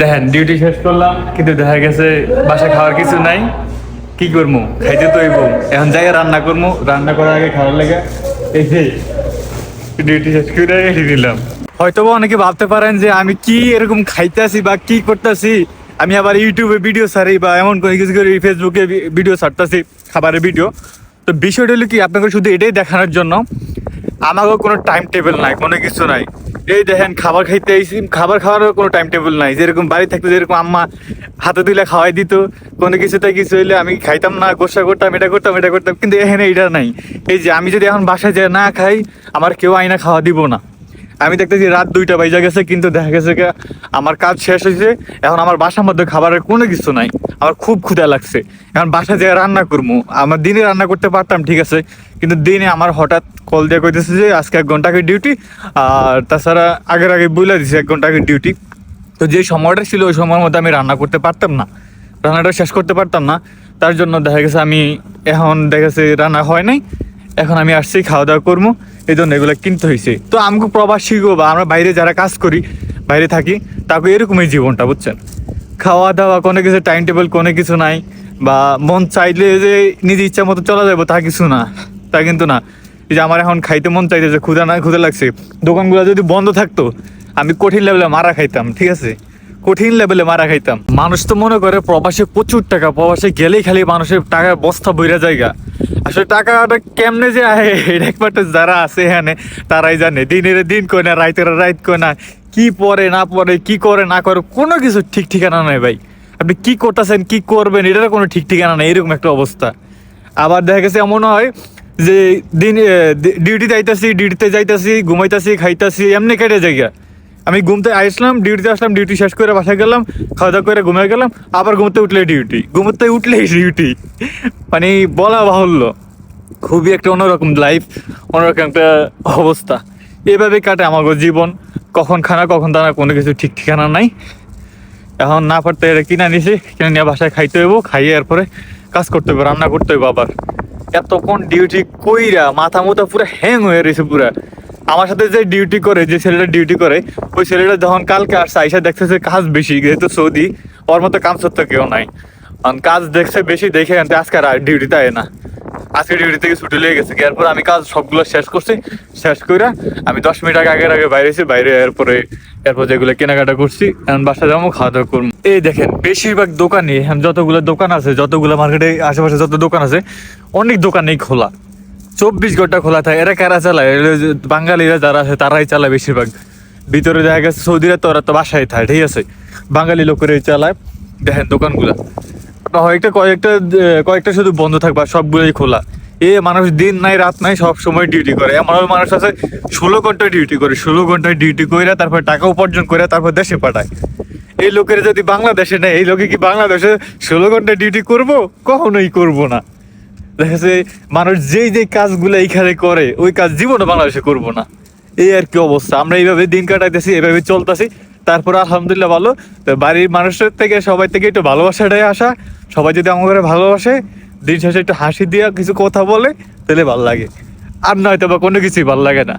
দেখেন ডিউটি শেষ করলাম, কিন্তু দেখা গেছে বাসায় খাওয়ার কিছু নাই। কি করব খাইতে তো এখন যাই রান্না করব রান্না করার আগে খাওয়ার লেগে এই যে ডিউটি শেষ করে রেডি দিলাম। হয়তো অনেকে ভাবতে পারেন যে আমি কি এরকম খাইতেছি বা কি করতেছি। আমি আবার ইউটিউবে ভিডিও ছাড়ি বা এমন করে কিছু করে ফেসবুকে ভিডিও ছাড়তেছি, খাবারের ভিডিও তো বিষয়টা হলো কি, আপনাকে শুধু এটাই দেখানোর জন্য আমাকেও কোনো টাইম টেবিল নাই, কোনো কিছু নাই। এই দেখেন, খাবার খাইতে আইসি খাবার খাওয়ারও কোনো টাইম টেবিল নাই। যেরকম বাড়ি থাকতো, যেরকম আম্মা হাতে দিলে খাওয়াই দিত, কোনো কিছুতে কিছু হইলে আমি খাইতাম না, গোসা করতাম, এটা করতাম এটা করতাম, কিন্তু এখানে এটা নাই। এই যে আমি যদি এখন বাসায় যে না খাই, আমার কেউ আইনা খাওয়া দিব না। আমি দেখতেছি রাত দুইটা বাজে গেছে, কিন্তু দেখা গেছে আমার কাজ শেষ হয়েছে, এখন আমার বাসার মধ্যে খাবারের কোনো কিছু নাই। আমার খুব ক্ষুধা লাগছে। এখন বাসা যেয়ে রান্না করব আমার দিনে রান্না করতে পারতাম, ঠিক আছে, কিন্তু দিনে আমার হঠাৎ কল দিয়ে কইতেছে যে, আজকে এক ঘণ্টা আগে ডিউটি আর তাছাড়া আগের আগে বলে দিছে এক ঘণ্টা আগে ডিউটি তো যে সময়টা ছিল, ওই সময়ের মধ্যে আমি রান্না করতে পারতাম না। রান্নাটা শেষ করতে পারতাম না। তার জন্য দেখা গেছে আমি এখন দেখা গেছে রান্না হয় নাই। এখন আমি আসছি খাওয়া দাওয়া করব এই জন্য এগুলো কিনতে হয়েছে তো আমাকে প্রবাসী গো বা আমরা বাইরে যারা কাজ করি, বাইরে থাকি, তাকে এরকমই জীবনটা, বুঝছেন? খাওয়া দাওয়া কোনো কিছু টাইম টেবিল কোনো কিছু নাই, বা মন চাইলে যে নিজের ইচ্ছা মতো চলা যাব তা কিছু না, তা কিন্তু না। এই যে আমার এখন খাইতে মন চাইছে যে ক্ষুধা না, ক্ষুধা লাগছে। দোকানগুলো যদি বন্ধ থাকতো, আমি কঠিন লেভেলে মারা খাইতাম, ঠিক আছে? কঠিন লেভেলে মারা খাইতাম। মানুষ তো মনে করে, প্রবাসে প্রচুর টাকা, প্রবাসে গেলেই খালি মানুষের টাকার বস্তা বইরা জায়গা। আসলে টাকাটা কেমনে যে আহে একমাত্র যারা আছে এখানে, তারাই জানে। দিনের দিন কই না, রাইতের রাইত কই না, কি পরে, না পরে, কি করে, না করে, কোনো কিছু ঠিক ঠিকানা নাই ভাই। আপনি কি করতেছেন, কি করবেন, এটার কোনো ঠিক ঠিকানা নেই, এরকম একটা অবস্থা। আবার দেখা গেছে এমন হয় যে দিন ডিউটি যাইতাছি ডিউটিতে যাইতাছি, ঘুমাইতাছি, খাইতাছি, এমনি কেটে জায়গা আমি ঘুমতে আসলাম, ডিউটিতে আসলাম, ডিউটি শেষ করে বাসায় গেলাম খাওয়া দাওয়া করে ঘুমিয়ে গেলাম, আবার ঘুমতে উঠলে ডিউটি, ঘুমতে উঠলেই ডিউটি। মানে বলা বাহুল্য, খুবই একটা অন্যরকম লাইফ অন্যরকম একটা অবস্থা। এভাবে কাটে আমাকে জীবন, কখন খানা, কখন দানা, কোনো কিছু ঠিক ঠিকানা নাই। এখন না পারতে এটা কিনা নিছি, কিনে নিয়ে বাসায় খাইতে হইব, খাইয়ে এরপরে কাজ করতে হইব, রান্না করতে হইব আবার। এতক্ষণ ডিউটি কইরা মাথা মুথা পুরো হ্যাং হয়ে রয়েছে পুরা। আমার সাথে যে ডিউটি করে, যে ছেলেটা ডিউটি করে, ওই ছেলেটা যখন কালকে আসছে, আইসা দেখতেছে কাজ বেশি, যেহেতু সৌদি, ওর মতো কাজ করতে কেউ নাই। কাজ দেখছে বেশি, দেখে আনতে আজকে আর ডিউটিতে আয় না। আজকে ডিউটি থেকে ছুটি লেগে গেছে এরপর আমি কাজ সবগুলো শেষ করছি, শেষ করে আমি দশ মিনিট আগে আগের আগে বাইরেছি, বাইরে এরপরে, এরপর যেগুলো কেনাকাটা করছি, এখন বাসা যাব, খাওয়া দাওয়া করব। এই দেখেন, বেশিরভাগ এখন যতগুলো দোকান আছে, যতগুলো মার্কেটে আশেপাশে যত দোকান আছে, অনেক দোকানেই খোলা। চব্বিশ ঘণ্টা খোলা থাকে, এরা কারা চালায়? বাঙালিরা যারা আছে, তারাই চালায় বেশিরভাগ। ভিতরে দেখা গেছে সৌদিরা তো ওরা তো বাসায় থাকে, ঠিক আছে? বাঙালি লোকেরাই চালায়, দেখেন দোকানগুলা। কয়েকটা কয়েকটা কয়েকটা শুধু বন্ধ থাকবে, সবগুলোই খোলা। এ, মানুষ দিন নাই, রাত নাই, সব সময় ডিউটি করে। এমন মানুষ আছে, ষোলো ঘণ্টা ডিউটি করে, ষোলো ঘন্টায় ডিউটি করে তারপর টাকা উপার্জন করে তারপর দেশে পাঠায়। এই লোকের যদি বাংলাদেশে নেয়, এই লোকে কি বাংলাদেশে ষোলো ঘণ্টা ডিউটি করব? কখনোই করব না। দেখেছে মানুষ যেই যে কাজগুলো এইখানে করে, ওই কাজ জীবনে বাংলাদেশে করব না। এই আর কি অবস্থা। আমরা এইভাবে দিন কাটাইতেছি, এইভাবে চলতেছি। তারপর আলহামদুলিল্লাহ ভালো। তো বাড়ির মানুষের থেকে, সবাই থেকে একটু ভালোবাসাটাই আসা। সবাই যদি আমাকে ভালোবাসে, দিন শেষে একটু হাসি দিয়ে কিছু কথা বলে, তাহলে ভালো লাগে। আর নয়তো বা কোনো কিছুই ভালো লাগে না।